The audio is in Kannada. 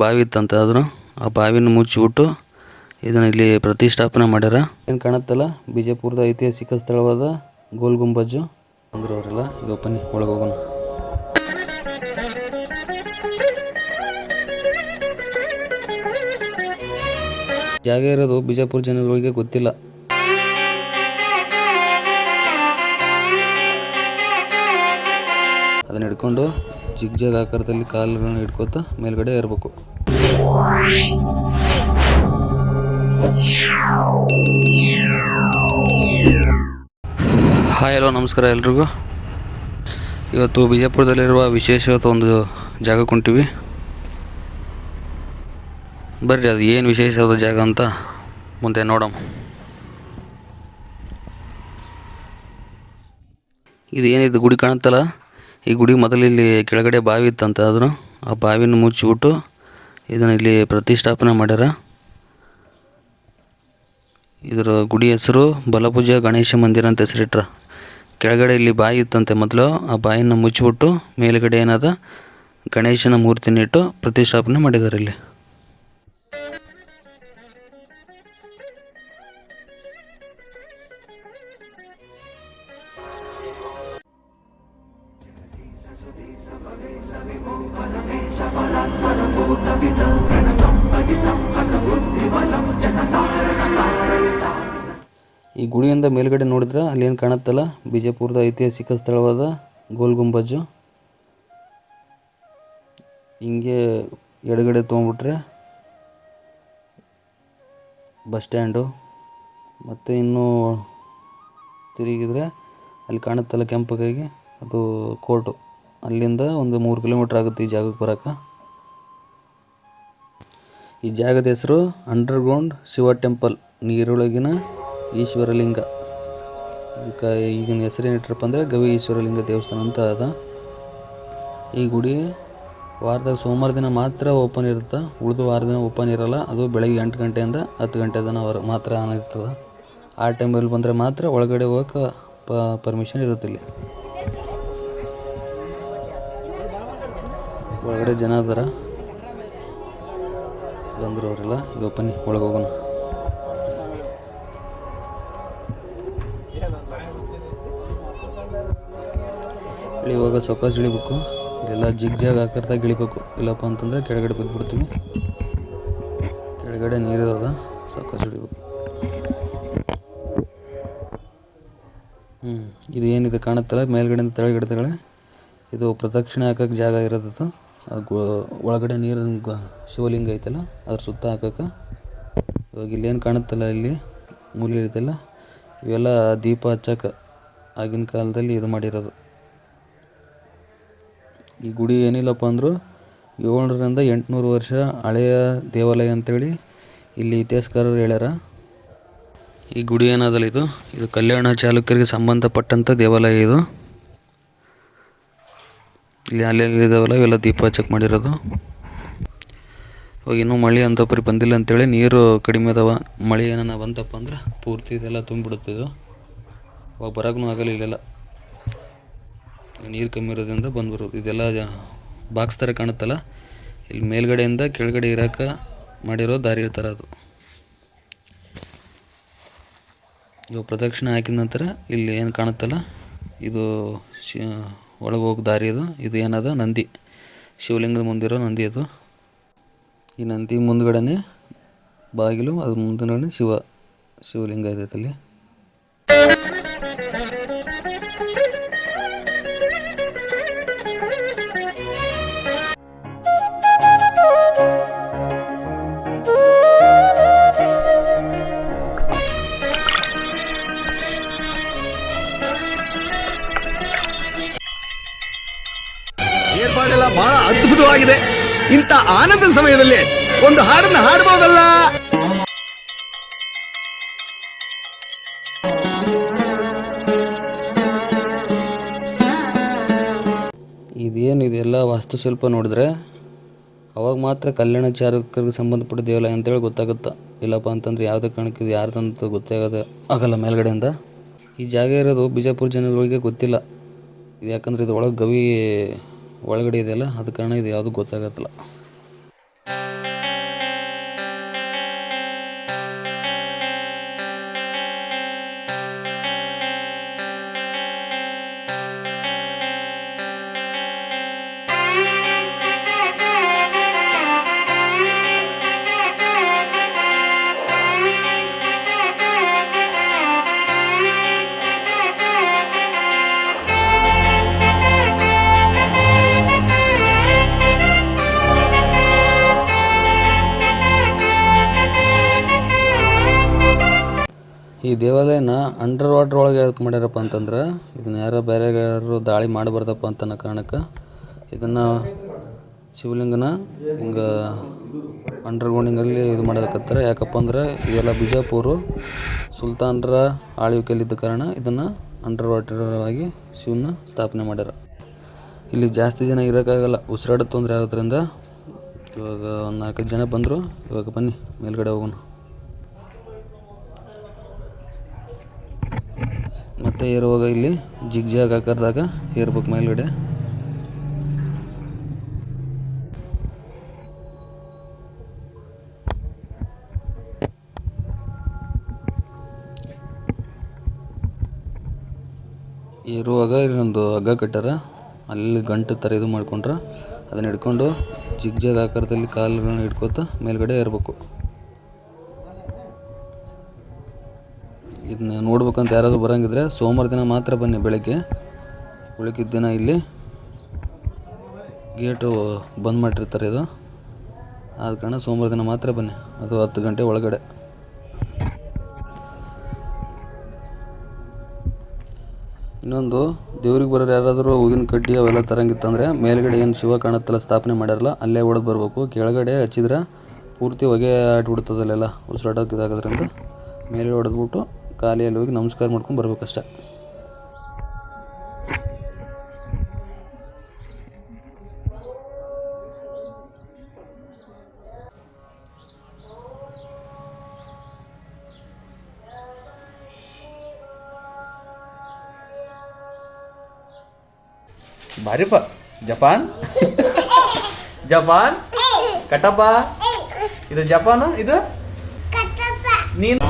ಬಾವಿ ಇತ್ತಂತ ಆದ್ರು ಆ ಬಾವಿನ ಮುಚ್ಚಿಬಿಟ್ಟು ಇದನ್ನ ಇಲ್ಲಿ ಪ್ರತಿಷ್ಠಾಪನೆ ಮಾಡ್ಯಾರ. ಏನು ಕಾಣತ್ತಲ್ಲ? ಬಿಜಾಪುರದ ಐತಿಹಾಸಿಕ ಸ್ಥಳವಾದ ಗೋಲ್ ಗುಂಬಜ್ಜು ಅಂದ್ರು ಅವರೆಲ್ಲ ಈಗ ಬನ್ನಿ ಒಳಗೆ ಹೋಗೋಣ. ಜಾಗ ಇರೋದು ಬಿಜಾಪುರ ಜನಗಳಿಗೆ ಗೊತ್ತಿಲ್ಲ. ಅದನ್ನ ಹಿಡ್ಕೊಂಡು ಜಿಗ್ ಜಾಗ್ ಆಕಾರದಲ್ಲಿ ಕಾಲುಗಳನ್ನ ಹಿಡ್ಕೋತ ಮೇಲ್ಗಡೆ ಇರಬೇಕು ಹಾಯ್, ಹಲೋ, ನಮಸ್ಕಾರ ಎಲ್ರಿಗೂ. ಇವತ್ತು ಬಿಜಾಪುರದಲ್ಲಿರುವ ವಿಶೇಷವಾದ ಒಂದು ಜಾಗಕ್ಕೆ ಹೊಂಟಿವಿ. ಬರ್ರಿ, ಅದು ಏನು ವಿಶೇಷವಾದ ಜಾಗ ಅಂತ ಮುಂದೆ ನೋಡೋಣ. ಇದು ಏನಿದು, ಗುಡಿ ಕಾಣುತ್ತಲ್ಲ? ಈ ಗುಡಿ ಮೊದಲು ಇಲ್ಲಿ ಕೆಳಗಡೆ ಬಾವಿ ಇತ್ತಂತ, ಅದನ್ನು ಆ ಬಾವಿನ ಮುಚ್ಚಿಬಿಟ್ಟು ಇದನ್ನ ಇಲ್ಲಿ ಪ್ರತಿಷ್ಠಾಪನೆ ಮಾಡ್ಯಾರ. ಇದರ ಗುಡಿ ಹೆಸರು ಬಲಭುಜ ಗಣೇಶ ಮಂದಿರ ಅಂತ ಹೆಸರಿಟ್ರ. ಕೆಳಗಡೆ ಇಲ್ಲಿ ಬಾಯಿ ಇತ್ತಂತೆ ಮೊದಲು, ಆ ಬಾಯಿನ ಮುಚ್ಚಿಬಿಟ್ಟು ಮೇಲುಗಡೆ ಏನದ ಗಣೇಶನ ಮೂರ್ತಿನಿಟ್ಟು ಪ್ರತಿಷ್ಠಾಪನೆ ಮಾಡಿದ್ದಾರೆ ಇಲ್ಲಿ. ಈ ಗುಡಿಯಿಂದ ಮೇಲ್ಗಡೆ ನೋಡಿದ್ರೆ ಅಲ್ಲಿ ಏನು ಕಾಣುತ್ತಲ್ಲ? ಬಿಜಾಪುರದ ಐತಿಹಾಸಿಕ ಸ್ಥಳವಾದ ಗೋಲ್ ಗುಂಬಜ್ಜು ಹಿಂಗೆ ಎಡಗಡೆ ತೊಗೊಂಬಿಟ್ರೆ ಬಸ್ ಸ್ಟ್ಯಾಂಡು. ಮತ್ತು ಇನ್ನೂ ತಿರುಗಿದ್ರೆ ಅಲ್ಲಿ ಕಾಣುತ್ತಲ್ಲ ಕೆಂಪಗಾಗಿ, ಅದು ಕೋರ್ಟು. ಅಲ್ಲಿಂದ ಒಂದು ಮೂರು ಕಿಲೋಮೀಟ್ರ್ ಆಗುತ್ತೆ ಈ ಜಾಗಕ್ಕೆ ಬರೋಕೆ ಈ ಜಾಗದ ಹೆಸರು ಅಂಡರ್ಗ್ರೌಂಡ್ ಶಿವ ಟೆಂಪಲ್, ನೀರೊಳಗಿನ ಈಶ್ವರಲಿಂಗ. ಇದಕ್ಕೆ ಈಗಿನ ಹೆಸರು ಏನಿಟ್ರಪ್ಪ ಅಂದರೆ ಗವಿ ಈಶ್ವರಲಿಂಗ ದೇವಸ್ಥಾನ ಅಂತ ಅದ. ಈ ಗುಡಿ ವಾರದಾಗ ಸೋಮವಾರ ದಿನ ಮಾತ್ರ ಓಪನ್ ಇರುತ್ತೆ? ಉಳಿದು ವಾರ ದಿನ ಓಪನ್ ಇರೋಲ್ಲ, ಅದು ಬೆಳಗ್ಗೆ ಎಂಟು ಗಂಟೆಯಿಂದ ಹತ್ತು ಗಂಟೆ ತನಕ ಅವರ ಮಾತ್ರ ಆನ್ ಇರ್ತದೆ. ಆ ಟೈಮಲ್ಲಿ ಬಂದರೆ ಮಾತ್ರ ಒಳಗಡೆ ಹೋಗಕ್ಕೆ ಪರ್ಮಿಷನ್ ಇರುತ್ತೆ ಇಲ್ಲಿ ಒಳಗಡೆ ಜನ ಅದಾರ ಬಂದರು ಅವರೆಲ್ಲ ಇದು ಬನ್ನಿ, ಒಳಗೆ ಹೋಗೋಣ. ಇವಾಗ ಸೊಕಾಸ್ ಇಳಿಬೇಕು. ಇಲ್ಲೆಲ್ಲ ಜಿಗ್ ಜಾಗ್ ಆಕಾರದಾಗ ಇಳಿಬೇಕು. ಇಲ್ಲಪ್ಪ ಅಂತಂದ್ರೆ ಕೆಳಗಡೆ ಬಿದ್ದುಬಿಡ್ತೀವಿ ಕೆಳಗಡೆ ನೀರಿದ ಸೊಕಾಸ್ ಇಳಿಬೇಕು. ಹ್ಞೂ ಇದು ಏನಿದೆ ಕಾಣುತ್ತಲ್ಲ? ಮೇಲ್ಗಡೆಯಿಂದ ತೆಳಗಡೆ ಇದು ಪ್ರದಕ್ಷಿಣೆ ಹಾಕಕ್ಕೆ ಜಾಗ ಇರೋದು ಒಳಗಡೆ ನೀರು ಗ- ಶಿವಲಿಂಗ ಐತಲ್ಲ, ಅದ್ರ ಸುತ್ತ ಹಾಕಕ್ಕೆ ಇವಾಗ ಇಲ್ಲೇನು ಕಾಣುತ್ತಲ್ಲ ಇಲ್ಲಿ, ಮೂಲೆ ಐತಲ್ಲ ಇವೆಲ್ಲ ದೀಪ ಹಚ್ಚಕ್ಕೆ ಆಗಿನ ಕಾಲದಲ್ಲಿ ಇದು ಮಾಡಿರೋದು. ಈ ಗುಡಿ ಏನಿಲ್ಲಪ್ಪ ಅಂದರೂ ಏಳ್ನೂರರಿಂದ ಎಂಟುನೂರು ವರ್ಷ ಹಳೆಯ ದೇವಾಲಯ ಅಂತೇಳಿ ಇಲ್ಲಿ ಇತಿಹಾಸಕಾರರು ಹೇಳ್ಯಾರ. ಈ ಗುಡಿ ಏನದಲ್ಲ ಇದು? ಇದು ಕಲ್ಯಾಣ ಚಾಲುಕ್ಯರಿಗೆ ಸಂಬಂಧಪಟ್ಟಂಥ ದೇವಾಲಯ ಇದು. ಇಲ್ಲಿ ಅಲ್ಲೆಲ್ಲಿ ಇದಾವಲ್ಲ, ಇವೆಲ್ಲ ದೀಪ ಚೆಕ್ ಮಾಡಿರೋದು. ಇವಾಗ ಇನ್ನೂ ಮಳೆ ಅಂತ ಪರಿ ಬಂದಿಲ್ಲ ಅಂತೇಳಿ ನೀರು ಕಡಿಮೆ ಅದಾವ. ಮಳೆ ಏನಾನ ಬಂತಪ್ಪ ಅಂದ್ರೆ ಪೂರ್ತಿ ಇದೆಲ್ಲ ತುಂಬಿಬಿಡುತ್ತೆ ಇದು. ಅವಾಗ ಬರೋಕ್ಕೂ ಆಗಲ್ಲ ಇಲ್ಲೆಲ್ಲ. ನೀರು ಕಮ್ಮಿ ಇರೋದ್ರಿಂದ ಬಂದ್ಬರೋದು ಇದೆಲ್ಲ ಬಾಕ್ಸ್ ಥರ ಕಾಣುತ್ತಲ್ಲ. ಇಲ್ಲಿ ಮೇಲ್ಗಡೆಯಿಂದ ಕೆಳಗಡೆ ಇರೋಕೆ ಮಾಡಿರೋ ದಾರಿ ಥರ ಅದು. ಇವಾಗ ಪ್ರದಕ್ಷಿಣೆ ಹಾಕಿದ ನಂತರ ಇಲ್ಲಿ ಏನು ಕಾಣುತ್ತಲ್ಲ? ಇದು ಒಳಗೆ ಹೋಗೋ ದಾರಿ ಇದು ಇದು ಏನದ? ನಂದಿ. ಶಿವಲಿಂಗದ ಮುಂದಿರೋ ನಂದಿ ಅದು. ಈ ನಂದಿ ಮುಂದ್ಗಡೆನೆ ಬಾಗಿಲು ಅದ್ರ ಮುಂದ್ಗಡೆ ಶಿವ, ಶಿವಲಿಂಗ ಇದೆ ಅಲ್ಲಿ ಆನಂದದ ಸಮಯದಲ್ಲಿ ಒಂದು ಹಾಡನ್ನ ಹಾಡಬಹುದಲ್ಲ ಇದೇನು ಇದೆಲ್ಲ ವಾಸ್ತುಶಿಲ್ಪ ನೋಡಿದ್ರೆ? ಅವಾಗ ಮಾತ್ರ ಕಲ್ಯಾಣ ಚಾರಕರಿಗೆ ಸಂಬಂಧಪಟ್ಟ ದೇವಾಲಯ ಅಂತೇಳಿ ಗೊತ್ತಾಗುತ್ತೆ? ಇಲ್ಲಪ್ಪ ಅಂತಂದ್ರೆ ಯಾವುದೇ ಕಾರಣಕ್ಕೆ ಇದು ಯಾರ್ದಂತ ಗೊತ್ತೇ ಆಗೋದು ಆಗಲ್ಲ ಮೇಲ್ಗಡೆಯಿಂದ? ಈ ಜಾಗ ಇರೋದು ಬಿಜಾಪುರ ಜನಗಳಿಗೆ ಗೊತ್ತಿಲ್ಲ. ಯಾಕಂದ್ರೆ ಇದು ಒಳಗೆ ಗವಿ ಒಳಗಡೆ ಇದೆಯಲ್ಲ, ಅದ ಕಾರಣ ಇದು ಯಾವುದು ಗೊತ್ತಾಗತ್ತಲ್ಲ. ಈ ದೇವಾಲಯನ ಅಂಡರ್ ವಾಟರ್ ಒಳಗೆ ಯಾಕೆ ಮಾಡ್ಯಾರಪ್ಪ ಅಂತಂದ್ರೆ, ಇದನ್ನ ಯಾರೋ ಬೇರೆ ಯಾರು ದಾಳಿ ಮಾಡಬಾರ್ದಪ್ಪ ಅಂತ ಅನ್ನೋ ಕಾರಣಕ್ಕೆ ಇದನ್ನು ಶಿವಲಿಂಗನ ಹಿಂಗೆ ಅಂಡರ್ಗ್ರೌಂಡಿಂಗಲ್ಲಿ ಇದು ಮಾಡೋದಕ್ಕತ್ತಾರೆ ಯಾಕಪ್ಪ ಅಂದ್ರೆ, ಇದೆಲ್ಲ ಬಿಜಾಪುರ ಸುಲ್ತಾನರ ಆಳ್ವಿಕೆಯಲ್ಲಿದ್ದ ಕಾರಣ ಇದನ್ನು ಅಂಡರ್ ವಾಟರ್ ಆಗಿ ಶಿವನ ಸ್ಥಾಪನೆ ಮಾಡ್ಯಾರ. ಇಲ್ಲಿ ಜಾಸ್ತಿ ಜನ ಇರೋಕ್ಕಾಗಲ್ಲ ಉಸಿರಾಡೋ ತೊಂದರೆ ಆಗೋದ್ರಿಂದ ಇವಾಗ ಒಂದು ನಾಲ್ಕೈದು ಜನ ಬಂದರು. ಇವಾಗ ಬನ್ನಿ, ಮೇಲ್ಗಡೆ ಹೋಗೋಣ. ಮತ್ತೆ ಇರುವಾಗ ಇಲ್ಲಿ ಜಿಗ್ಜಾಗ್ ಆಕಾರದಾಗ ಏರ್ಬೇಕು ಮೇಲ್ಗಡೆ. ಏರುವಾಗ ಇಲ್ಲೊಂದು ಹಗ್ಗ ಕಟ್ಟಾರ. ಅಲ್ಲಿ ಗಂಟು ಥರ ಇದು ಮಾಡ್ಕೊಂಡ್ರೆ. ಅದನ್ನ ಹಿಡ್ಕೊಂಡು ಜಿಗ್ಜಾಗ್ ಆಕಾರದಲ್ಲಿ ಕಾಲುಗಳನ್ನ ಹಿಡ್ಕೋತ ಮೇಲ್ಗಡೆ ಏರ್ಬೇಕು. ಇದನ್ನ ನೋಡ್ಬೇಕಂತ ಯಾರಾದರೂ ಬರೋಂಗಿದ್ರೆ ಸೋಮವಾರ ದಿನ ಮಾತ್ರ ಬನ್ನಿ ಬೆಳಗ್ಗೆ. ಉಳಿಕಿದ ದಿನ ಇಲ್ಲಿ ಗೇಟು ಬಂದ್ ಮಾಡಿರ್ತಾರೆ ಇದು. ಆದ ಕಾರಣ ಸೋಮವಾರ ದಿನ ಮಾತ್ರ ಬನ್ನಿ. ಅದು ಹತ್ತು ಗಂಟೆ ಒಳಗಡೆ. ಇನ್ನೊಂದು, ದೇವ್ರಿಗೆ ಬರೋರು ಯಾರಾದರೂ ಹೂವಿನ ಕಡ್ಡಿ ಅವೆಲ್ಲ ತರಂಗಿತ್ತಂದರೆ ಮೇಲ್ಗಡೆ ಏನು ಶಿವ ಕಾಣತ್ತಲ್ಲ ಸ್ಥಾಪನೆ ಮಾಡಿರಲ್ಲ ಅಲ್ಲೇ ಹೊಡೆದು ಬರಬೇಕು. ಕೆಳಗಡೆ ಹಚ್ಚಿದ್ರೆ ಪೂರ್ತಿ ಹೊಗೆ ಆಟ್ಬಿಡ್ತದೆ ಅಲ್ಲೆಲ್ಲ ಉಸಿರಾಟಕ್ಕೆ ಇದಾಗೋದ್ರಿಂದ, ಮೇಲೆ ಹೊಡೆದ್ಬಿಟ್ಟು ಖಾಲಿಯಲ್ಲಿ ಹೋಗಿ ನಮಸ್ಕಾರ ಮಾಡ್ಕೊಂಡು ಬರ್ಬೇಕಷ್ಟೆ. ಭಾರಿಪ್ಪ ಜಪಾನ್? ಜಪಾನ್? ಕಟಪ್ಪ? ಇದು ಜಪಾನ್ ಇದು? ನೀನ್?